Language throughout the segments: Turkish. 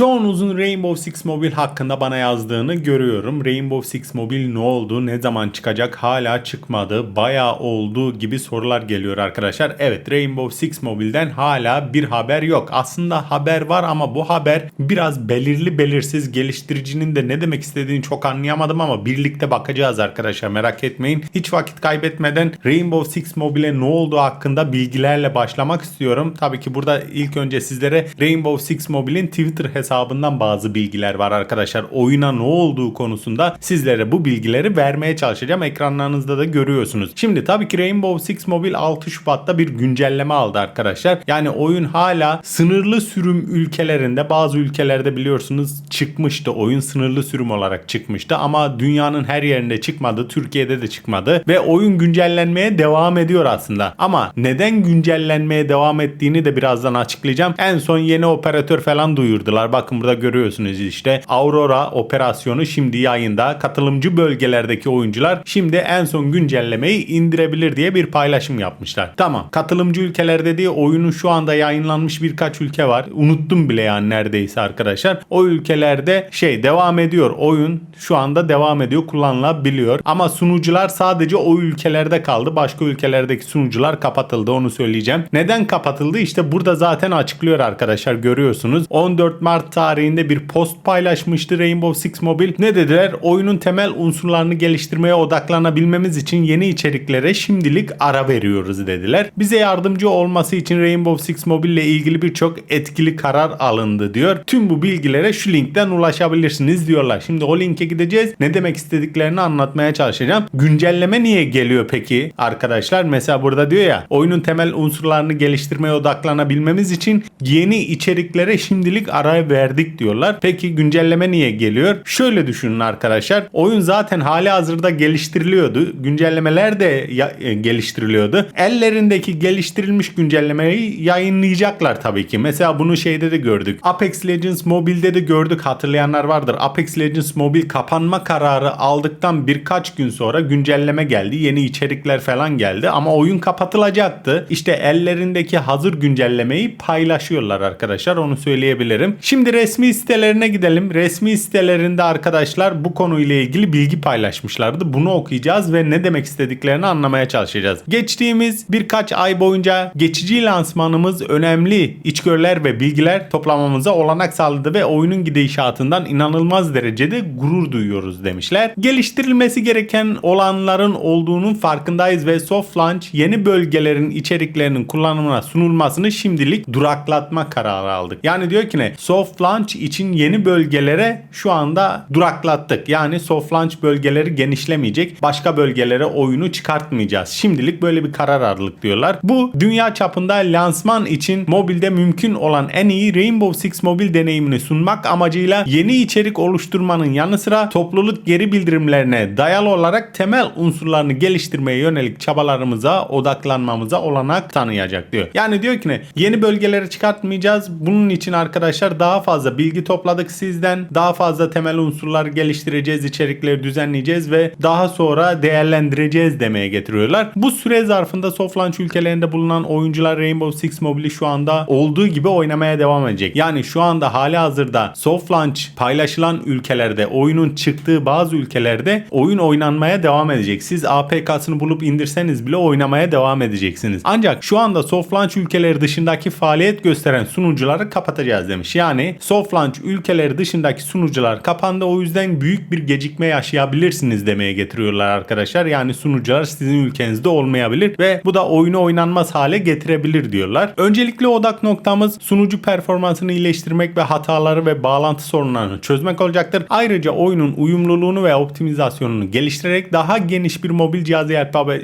Çoğunuzun Rainbow Six Mobile hakkında bana yazdığını görüyorum. Rainbow Six Mobile ne oldu? Ne zaman çıkacak? Hala çıkmadı. Bayağı oldu gibi sorular geliyor arkadaşlar. Evet Rainbow Six Mobile'den hala bir haber yok. Aslında haber var ama bu haber biraz belirli belirsiz geliştiricinin de ne demek istediğini çok anlayamadım ama birlikte bakacağız arkadaşlar merak etmeyin. Hiç vakit kaybetmeden Rainbow Six Mobile'e ne olduğu hakkında bilgilerle başlamak istiyorum. Tabii ki burada ilk önce sizlere Rainbow Six Mobile'in Twitter hesabından bazı bilgiler var arkadaşlar. Oyuna ne olduğu konusunda sizlere bu bilgileri vermeye çalışacağım. Ekranlarınızda da görüyorsunuz. Şimdi tabii ki Rainbow Six Mobile 6 Şubat'ta bir güncelleme aldı arkadaşlar. Yani oyun hala sınırlı sürüm ülkelerinde bazı ülkelerde biliyorsunuz çıkmıştı. Oyun sınırlı sürüm olarak çıkmıştı ama dünyanın her yerinde çıkmadı. Türkiye'de de çıkmadı ve oyun güncellenmeye devam ediyor aslında. Ama neden güncellenmeye devam ettiğini de birazdan açıklayacağım. En son yeni operatör falan duyurdular. Bakın burada görüyorsunuz işte Aurora operasyonu şimdi yayında. Katılımcı bölgelerdeki oyuncular şimdi en son güncellemeyi indirebilir diye bir paylaşım yapmışlar. Tamam. Katılımcı ülkeler dediği oyunun şu anda yayınlanmış birkaç ülke var. Unuttum bile yani neredeyse arkadaşlar. O ülkelerde şey devam ediyor. Oyun şu anda devam ediyor. Kullanılabiliyor. Ama sunucular sadece o ülkelerde kaldı. Başka ülkelerdeki sunucular kapatıldı. Onu söyleyeceğim. Neden kapatıldı? İşte burada zaten açıklıyor arkadaşlar. Görüyorsunuz. 14 Mart tarihinde bir post paylaşmıştı Rainbow Six Mobile. Ne dediler? Oyunun temel unsurlarını geliştirmeye odaklanabilmemiz için yeni içeriklere şimdilik ara veriyoruz dediler. Bize yardımcı olması için Rainbow Six Mobile ile ilgili birçok etkili karar alındı diyor. Tüm bu bilgilere şu linkten ulaşabilirsiniz diyorlar. Şimdi o linke gideceğiz. Ne demek istediklerini anlatmaya çalışacağım. Güncelleme niye geliyor peki arkadaşlar? Mesela burada diyor ya oyunun temel unsurlarını geliştirmeye odaklanabilmemiz için yeni içeriklere şimdilik ara verdik diyorlar. Peki güncelleme niye geliyor? Şöyle düşünün arkadaşlar. Oyun zaten hali hazırda geliştiriliyordu. Güncellemeler de e, geliştiriliyordu. Ellerindeki geliştirilmiş güncellemeyi yayınlayacaklar tabii ki. Mesela bunu şeyde de gördük. Apex Legends Mobile'de de gördük. Hatırlayanlar vardır. Apex Legends Mobile kapanma kararı aldıktan birkaç gün sonra güncelleme geldi. Yeni içerikler falan geldi ama oyun kapatılacaktı. İşte ellerindeki hazır güncellemeyi paylaşıyorlar arkadaşlar. Onu söyleyebilirim. Şimdi resmi sitelerine gidelim. Resmi sitelerinde arkadaşlar bu konuyla ilgili bilgi paylaşmışlardı. Bunu okuyacağız ve ne demek istediklerini anlamaya çalışacağız. Geçtiğimiz birkaç ay boyunca geçici lansmanımız önemli içgörüler ve bilgiler toplamamıza olanak sağladı ve oyunun gidişatından inanılmaz derecede gurur duyuyoruz demişler. Geliştirilmesi gereken olanların olduğunun farkındayız ve soft launch yeni bölgelerin içeriklerinin kullanımına sunulmasını şimdilik duraklatma kararı aldık. Yani diyor ki ne? Soft launch için yeni bölgelere şu anda duraklattık. Yani soft launch bölgeleri genişlemeyecek. Başka bölgelere oyunu çıkartmayacağız. Şimdilik böyle bir karar aldık diyorlar. Bu dünya çapında lansman için mobilde mümkün olan en iyi Rainbow Six mobil deneyimini sunmak amacıyla yeni içerik oluşturmanın yanı sıra topluluk geri bildirimlerine dayalı olarak temel unsurlarını geliştirmeye yönelik çabalarımıza odaklanmamıza olanak tanıyacak diyor. Yani diyor ki ne? Yeni bölgelere çıkartmayacağız. Bunun için arkadaşlar daha fazla bilgi topladık sizden. Daha fazla temel unsurlar geliştireceğiz, içerikleri düzenleyeceğiz ve daha sonra değerlendireceğiz demeye getiriyorlar. Bu süre zarfında soft launch ülkelerinde bulunan oyuncular Rainbow Six Mobile'i şu anda olduğu gibi oynamaya devam edecek. Yani şu anda hali hazırda soft launch paylaşılan ülkelerde oyunun çıktığı bazı ülkelerde oyun oynanmaya devam edecek. Siz APK'sını bulup indirseniz bile oynamaya devam edeceksiniz. Ancak şu anda soft launch ülkeleri dışındaki faaliyet gösteren sunucuları kapatacağız demiş. Yani soft launch ülkeleri dışındaki sunucular kapandı. O yüzden büyük bir gecikme yaşayabilirsiniz demeye getiriyorlar arkadaşlar. Yani sunucular sizin ülkenizde olmayabilir ve bu da oyunu oynanmaz hale getirebilir diyorlar. Öncelikle odak noktamız sunucu performansını iyileştirmek ve hataları ve bağlantı sorunlarını çözmek olacaktır. Ayrıca oyunun uyumluluğunu ve optimizasyonunu geliştirerek daha geniş bir mobil cihaz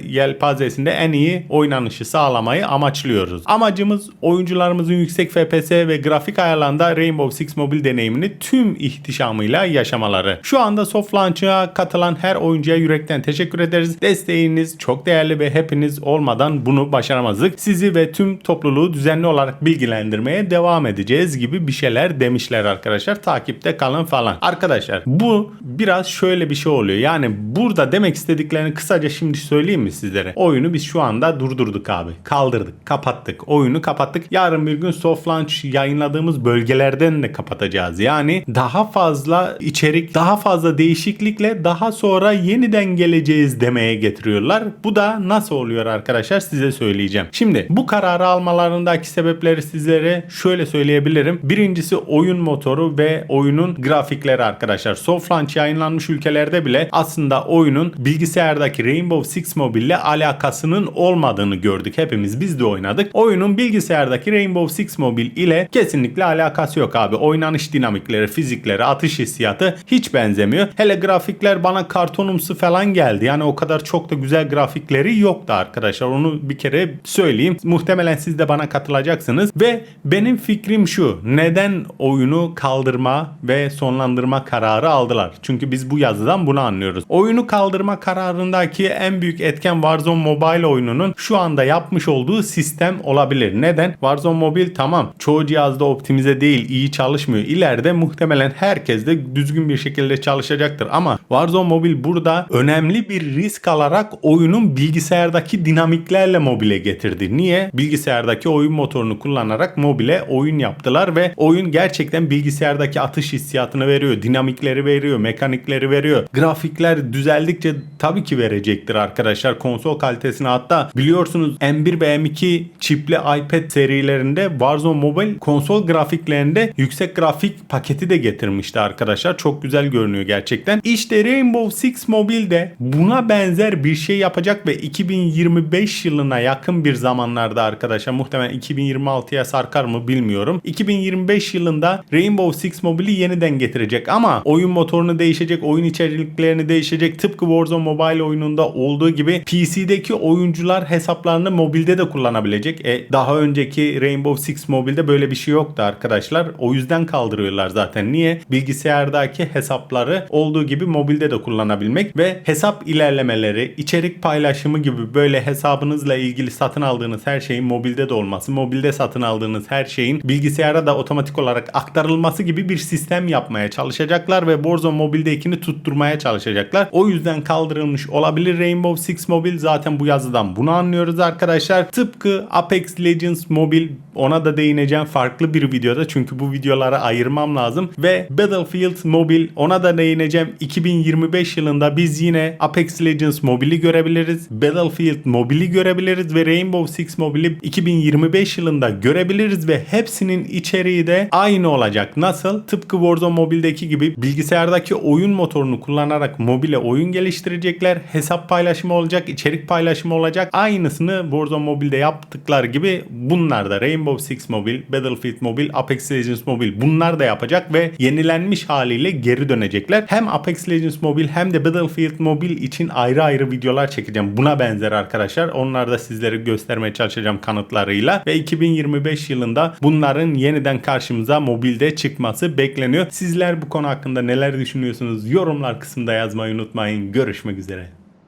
yelpazesinde en iyi oynanışı sağlamayı amaçlıyoruz. Amacımız oyuncularımızın yüksek FPS ve grafik ayarlarında Rainbow Six mobil deneyimini tüm ihtişamıyla yaşamaları. Şu anda soft launch'a katılan her oyuncuya yürekten teşekkür ederiz. Desteğiniz çok değerli ve hepiniz olmadan bunu başaramazdık. Sizi ve tüm topluluğu düzenli olarak bilgilendirmeye devam edeceğiz gibi bir şeyler demişler arkadaşlar. Takipte kalın falan. Arkadaşlar bu biraz şöyle bir şey oluyor. Yani burada demek istediklerini kısaca şimdi söyleyeyim mi sizlere? Oyunu biz şu anda durdurduk abi. Kaldırdık, kapattık. Oyunu kapattık. Yarın bir gün soft launch yayınladığımız bölgelerde önceden de kapatacağız. Yani daha fazla içerik, daha fazla değişiklikle daha sonra yeniden geleceğiz demeye getiriyorlar. Bu da nasıl oluyor arkadaşlar size söyleyeceğim. Şimdi bu kararı almalarındaki sebepleri sizlere şöyle söyleyebilirim. Birincisi oyun motoru ve oyunun grafikleri arkadaşlar. Soft launch yayınlanmış ülkelerde bile aslında oyunun bilgisayardaki Rainbow Six Mobile ile alakasının olmadığını gördük. Hepimiz biz de oynadık. Oyunun bilgisayardaki Rainbow Six Mobile ile kesinlikle alakası yok abi. Oynanış dinamikleri, fizikleri, atış hissiyatı hiç benzemiyor. Hele grafikler bana kartonumsu falan geldi. Yani o kadar çok da güzel grafikleri yoktu arkadaşlar. Onu bir kere söyleyeyim. Muhtemelen siz de bana katılacaksınız. Ve benim fikrim şu. Neden oyunu kaldırma ve sonlandırma kararı aldılar? Çünkü biz bu yazıdan bunu anlıyoruz. Oyunu kaldırma kararındaki en büyük etken Warzone Mobile oyununun şu anda yapmış olduğu sistem olabilir. Neden? Warzone Mobile tamam çoğu cihazda optimize değil, iyi çalışmıyor. İleride muhtemelen herkes de düzgün bir şekilde çalışacaktır. Ama Warzone Mobile burada önemli bir risk alarak oyunun bilgisayardaki dinamiklerle mobile getirdi. Niye? Bilgisayardaki oyun motorunu kullanarak mobile oyun yaptılar ve oyun gerçekten bilgisayardaki atış hissiyatını veriyor. Dinamikleri veriyor, mekanikleri veriyor. Grafikler düzeldikçe tabii ki verecektir arkadaşlar konsol kalitesine. Hatta biliyorsunuz M1 ve M2 çipli iPad serilerinde Warzone Mobile konsol grafiklerinde yüksek grafik paketi de getirmişti arkadaşlar. Çok güzel görünüyor gerçekten. İşte Rainbow Six Mobile de buna benzer bir şey yapacak ve 2025 yılına yakın bir zamanlarda arkadaşlar muhtemelen 2026'ya sarkar mı bilmiyorum. 2025 yılında Rainbow Six Mobile'i yeniden getirecek ama oyun motorunu değişecek, oyun içeriklerini değişecek. Tıpkı Warzone Mobile oyununda olduğu gibi PC'deki oyuncular hesaplarını mobilde de kullanabilecek. E, daha önceki Rainbow Six Mobile'de böyle bir şey yoktu arkadaşlar. O yüzden kaldırıyorlar zaten. Niye? Bilgisayardaki hesapları olduğu gibi mobilde de kullanabilmek ve hesap ilerlemeleri, içerik paylaşımı gibi böyle hesabınızla ilgili satın aldığınız her şeyin mobilde de olması, mobilde satın aldığınız her şeyin bilgisayara da otomatik olarak aktarılması gibi bir sistem yapmaya çalışacaklar ve Warzone Mobile'dekini tutturmaya çalışacaklar. O yüzden kaldırılmış olabilir Rainbow Six Mobile. Zaten bu yazıdan bunu anlıyoruz arkadaşlar. Tıpkı Apex Legends Mobile ona da değineceğim farklı bir videoda çünkü bu videolara ayırmam lazım. Ve Battlefield Mobile ona da değineceğim. 2025 yılında biz yine Apex Legends Mobile'i görebiliriz. Battlefield Mobile'i görebiliriz ve Rainbow Six Mobile'i 2025 yılında görebiliriz ve hepsinin içeriği de aynı olacak. Nasıl? Tıpkı Warzone Mobile'deki gibi bilgisayardaki oyun motorunu kullanarak mobile oyun geliştirecekler. Hesap paylaşımı olacak içerik paylaşımı olacak. Aynısını Warzone Mobile'de yaptıkları gibi bunlar da Rainbow Six Mobile, Battlefield Mobile, Apex Legends Mobile bunlar da yapacak ve yenilenmiş haliyle geri dönecekler. Hem Apex Legends Mobile hem de Battlefield Mobile için ayrı ayrı videolar çekeceğim. Buna benzer arkadaşlar. Onlar da sizlere göstermeye çalışacağım kanıtlarıyla ve 2025 yılında bunların yeniden karşımıza mobilde çıkması bekleniyor. Sizler bu konu hakkında neler düşünüyorsunuz? Yorumlar kısmında yazmayı unutmayın. Görüşmek üzere.